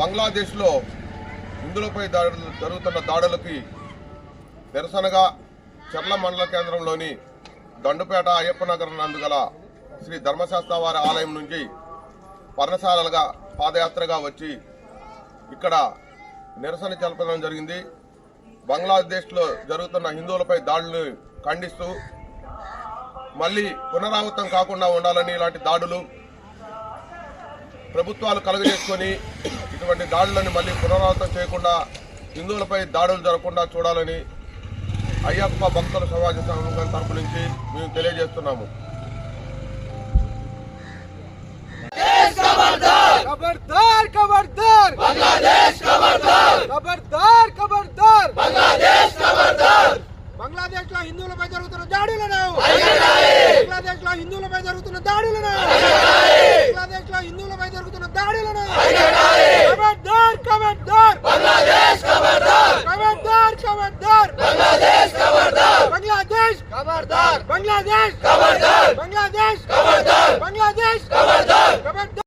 బంగ్లాదేశ్లో హిందువులపై దాడులు జరుగుతున్న దాడులకి నిరసనగా చెర్ల మండల కేంద్రంలోని దండుపేట అయ్యప్ప నగరం నందు గల శ్రీ ధర్మశాస్త్ర వారి ఆలయం నుంచి పర్ణశాలలుగా పాదయాత్రగా వచ్చి ఇక్కడ నిరసన తెలపడం జరిగింది. బంగ్లాదేశ్లో జరుగుతున్న హిందువులపై దాడులను ఖండిస్తూ మళ్ళీ పునరావృతం కాకుండా ఉండాలని ఇలాంటి దాడులు ప్రభుత్వాలు కలుగజేసుకొని ఇటువంటి దాడులను మళ్ళీ పునరావృతం చేయకుండా హిందువులపై దాడులు జరగకుండా చూడాలని అయ్యప్ప భక్తుల సమాజ సంఘం తరపు నుంచి మేము తెలియజేస్తున్నాము खबरदार खबरदार बांग्लादेश खबरदार खबरदार खबरदार बांग्लादेश खबरदार బంగ్లాదేశ్ లో హిందువులపై జరుగుతున్న దాడులను బంగ్లాదేశ్ లో హిందువులపై జరుగుతున్న దాడులను బంగ్లాదేశ్ లో హిందువులపై జరుగుతున్న దాడులను खबरदार खबरदार बांग्लादेश खबरदार खबरदार खबरदार बांग्लादेश खबरदार बांग्लादेश खबरदार बांग्लादेश खबरदार बांग्लादेश खबरदार बांग्लादेश खबरदार खबरदार